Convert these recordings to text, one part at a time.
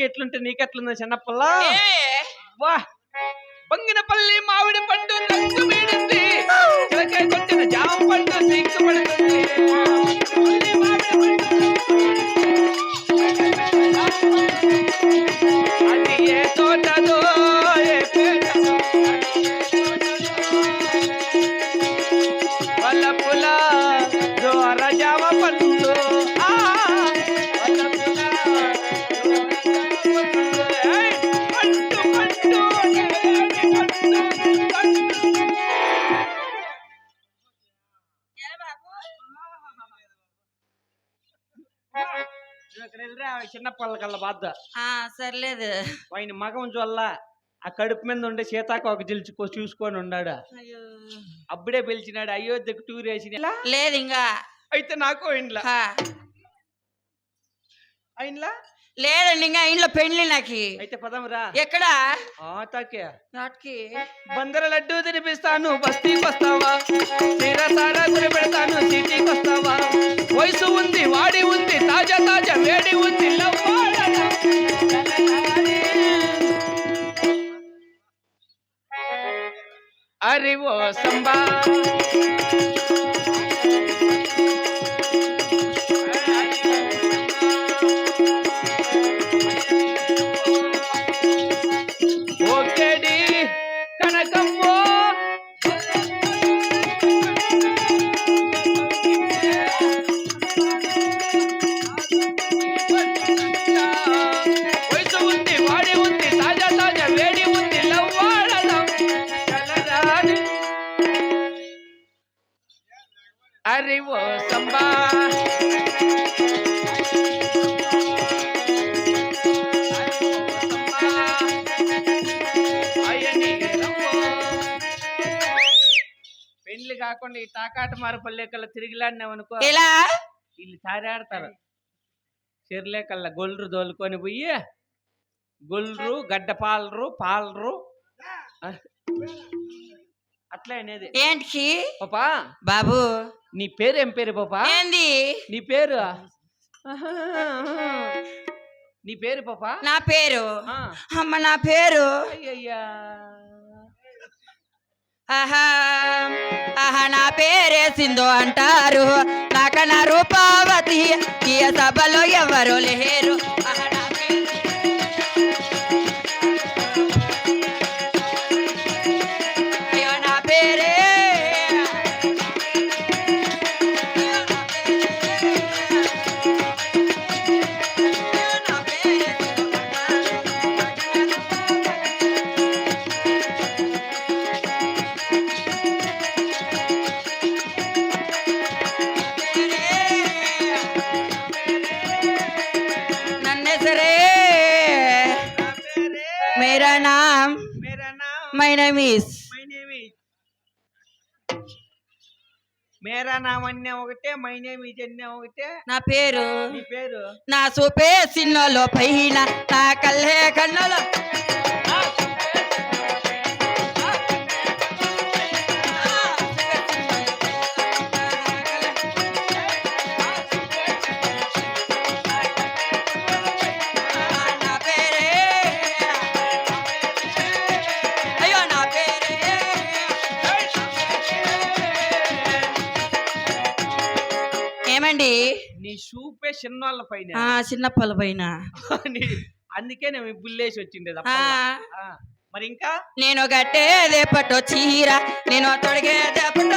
నాకెట్లుంటే నీకెట్లుందో చిన్నప్పల్లా? ఏమి? వా. బంగినపల్లి మామిడి పండు వీడింది. చిలకాయ కొట్టిన జామ పండు చిన్న పళ్ళకల్లా బాధ. ఆ సర్లేదు. ఆయన మగం జొల్ల ఆ కడుపు మీద ఉండే సీతాకు ఒక జిల్చుకో చూసుకొని ఉన్నాడు అయ్యో. అప్పుడే పిలిచినాడు అయోధ్యకు టూర్ వేసిన. లేదు ఇంకా అయితే నాకు ఇండ్లా. ఆ, అయినలా లేదండి ఇంకా ఇంట్లో పెళ్ళి నాకు. అయితే పదమురా ఎక్కడ? నాటికి. బందర లడ్డు తినిపిస్తాను బస్తీకి వస్తావా? తీర సారా గురి పెడతాను సిటీకి వస్తావా? వయసు ఉంది వాడి ఉంది తాజా తాజా వేడి ఉంది లవ్వాడలా. అరి ఓ సంబా. ஓகேடி. கணக்கம் కాకుండా ఈ తాకాట మారపల్లెకల్లా తిరిగిలాడినామనుకో ఎలా? వీళ్ళు తారాడతారు చెర్లేకల్లా గొల్లు దోలుకొని పోయి గొల్లు గడ్డ పాలరు పాలరు అట్లా అనేది. ఏంటికి? పాపా. బాబు. నీ పేరు ఏం పేరు పాపా? ఏంది? నీ పేరు? నీ పేరు పాపా? నా పేరు? అమ్మ నా పేరు? అయ్యయ్యా. ఆహా ఆహా నా పేరేసిందో అంటారు. నాకన్నా రూపావతి ఈ సభలో ఎవరు లేరు. మై నేమ్ ఈజ్ మేరా నామ్ అన్న ఒకటే మై నేమ్ అన్న ఒకటే. నా పేరు? నీ పేరు? నా చూపే సిన్నోలో పైన నా కల్లే కన్నులో. ఏమండి నీ చూపే చిన్నోళ్ళ పైన. చిన్నప్పల పైన. అందుకే నేను బుల్లేసి ఆ. మరి ఇంకా? నేను గట్టేదే పట్టు చీర నేను తొడిగేదే పట్టు.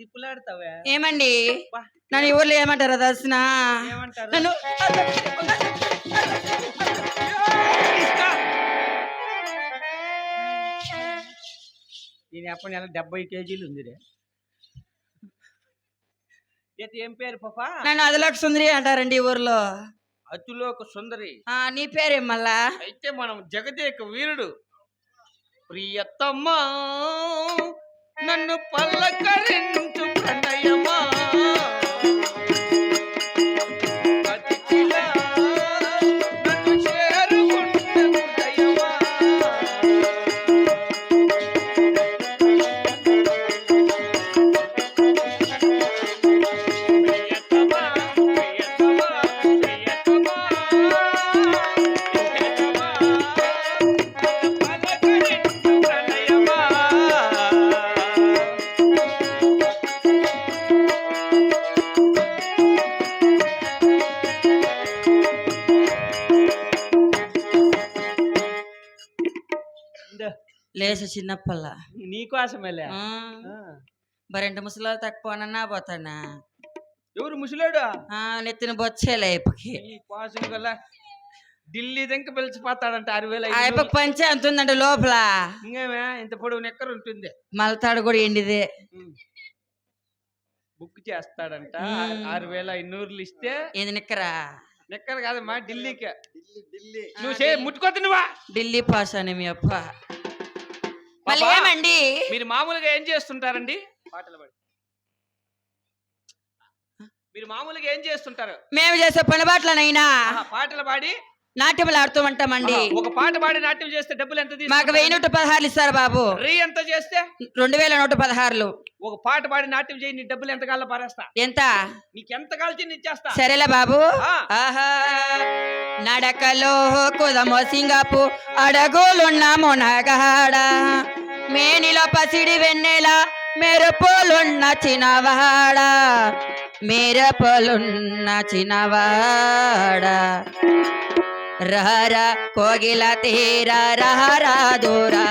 దిప్పులాడతావే? ఏమండి? నన్ను ఊర్లో ఏమంటారు దర్శన? నన్ను అప్పటి నెల డెబ్బై కేజీలు ఉంది ఏం పేరు పాప? నన్ను అదలోకి సుందరి అంటారండి ఊర్లో. అతులోక సుందరి. ఆ నీ పేరేం మళ్ళా? అయితే మనం జగదేక వీరుడు. ప్రియతమ్మా నన్ను పల్లకరించు ప్రణయమా? లేచి చిన్నప్పల్ల నీకోసమేలే. మరెంట ముసలాలు తక్కువనన్నా పోతానా? ఎవరు ముసలాడు? నెత్తిన బొచ్చేలే కోసం గల ఢిల్లీ దెంక పిలిచిపోతాడంట ఆరు వేల అయిపో పంచే అంత ఉందండి లోపల. ఇంకేమే ఇంత పొడవు నెక్కరు ఉంటుంది. మలతాడు కూడా ఎండిదే. బుక్ చేస్తాడంట. ఆరు వేల ఐనూరులు ఇస్తే ఏంది నిక్కరా? నెక్కరు కాదమ్మా ఢిల్లీకి. ఢిల్లీ నువ్వు చే ముట్టుకోద్దు నువ్వా. ఢిల్లీ పాస్ అని మీ అప్ప. మళ్ళీ పాపా, ఏమండి? మీరు మామూలుగా ఏం చేస్తుంటారండి? పాటలు పాడి. మీరు మామూలుగా ఏం చేస్తుంటారు? మేము చేసే పని బాట్లనైనా ఆహా, పాటలు పాడి. నాట్యములు ఆడుతూ ఉంటామండి. ఆహా, ఒక పాట పాడి నాట్యం చేస్తే డబ్బులు ఎంత మాకు తీసుకుంటారు? వెయ్యి నూట పదహారులు ఇస్తారు బాబు. రీ ఎంత చేస్తే? రెండు వేల నూట పదహారులు. ఒక పాట పాడి నాట్యం చేయి నీ డబ్బులు ఎంత కాల్లో పారేస్తా. ఎంత? నీకు ఎంత కాల్చి ఇచ్చేస్తా. సరేలే బాబు. ఆ. ఆహా నడకలో కుదమో సింగపు అడగులున్న మునగాడ మేనిలో పసిడి వెన్నెల మెరుపులున్న చిన్నవాడ మెరుపులున్న చిన్నవాడ రహర కోగిల తీర రహరా దూరా.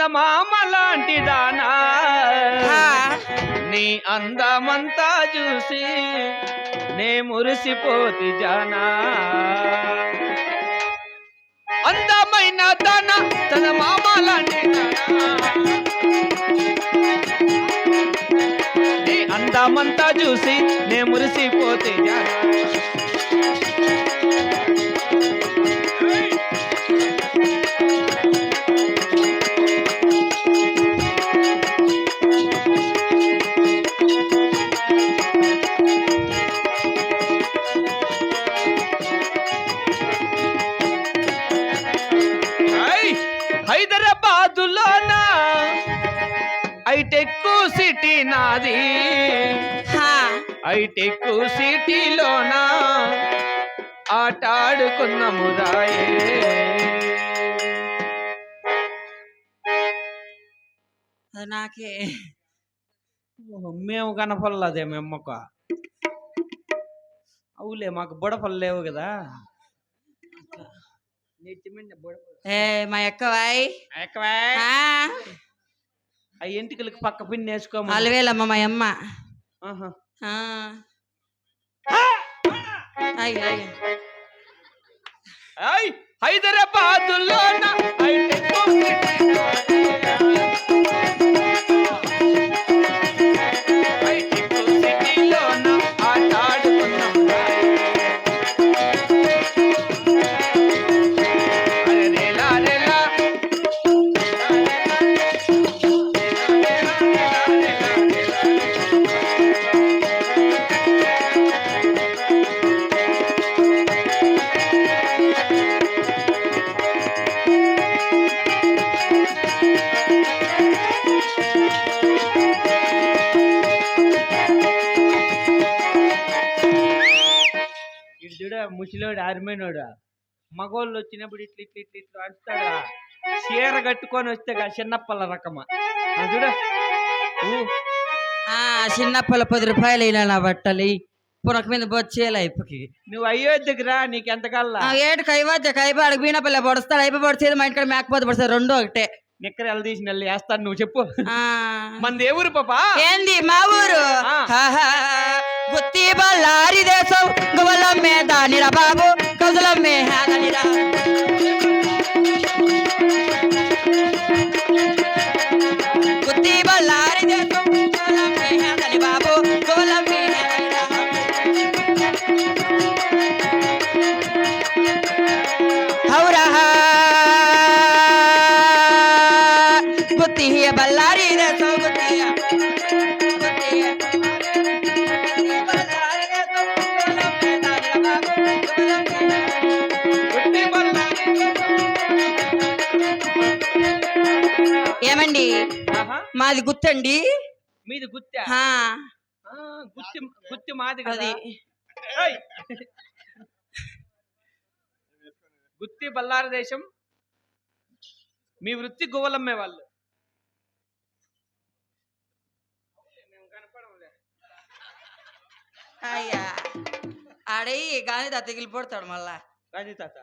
చందమామ లాంటి దానా నీ అందమంతా చూసి నే మురిసిపోతి జానా. అందమైన దాన తన మామ లాంటి దానా. నీ అందమంతా చూసి నే మురిసిపోతే జానా. హైదరాబాదులోన ఐటెక్ సిటీ నాది. ఐటెక్ సిటీలోన? ఆట ఆడుకున్నాము రాయే. అది నాకే. మేము కనపడలేదే మేమ్మకు అవులే మాకు బుడపలు లేవు కదా. ఏ మా ఎక్కవాయ్ ఎక్కవే. ఆ, ఆ ఎంటికలకి పక్క పిన్ వేసుకోమా అలవేలమ్మ మా అమ్మ ఆహా. ఆ. ఇటు చూడ ముసలోడు ఆరిమైనోడు మగోళ్ళు వచ్చినప్పుడు ఇట్లా ఇట్లా ఇట్లా ఇట్లా అంటాడా చీర కట్టుకొని వస్తే చిన్నప్పల రకమా. చూడ. చిన్నప్పల పది రూపాయలు అయినా నా బట్టలు. పునక మీద బొచ్చేయాలి అయిపోయి నువ్వు అయోధ్యకి రా నీకు ఎంతకల్లా ఏడు కైవాద్య కైపాడు బీనపల్ల పొడుస్తాడు అయిపోయి పొడిచేది మా ఇంటికాడ మేకపోతే పొడుస్తాడు రెండు ఒకటే. నిక్కర ఎలా తీసి నెల్లి వేస్తాను నువ్వు చెప్పు. ఆ. మనది ఏ ఊరు పాపా? ఏంది మా ఊరు? ఆ. దేశం గువల దానిరా బాబు మాది గుత్తండి. మీది గుత్తా? గుత్తి గుత్తి మాది కదా. అది. గుత్తి బల్లార దేశం. మీ వృత్తి గువ్వలమ్మే వాళ్ళు. అయ్యా. ఆడయ్యి గాని దా తెగిలిపోతాడు మళ్ళా. రాజీ తాత?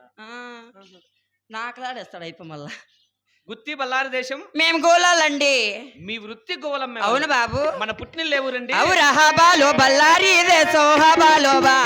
నాకులాడేస్తాడు అయిపో మళ్ళా. గుత్తి బల్లార దేశం? మేము గోలాలండి. మీ వృత్తి గువ్వలమ్మే అవును. బాబు. మన పుట్టిన లేవురండి అవురా బాలో బల్లారి దేశం హబాలో బా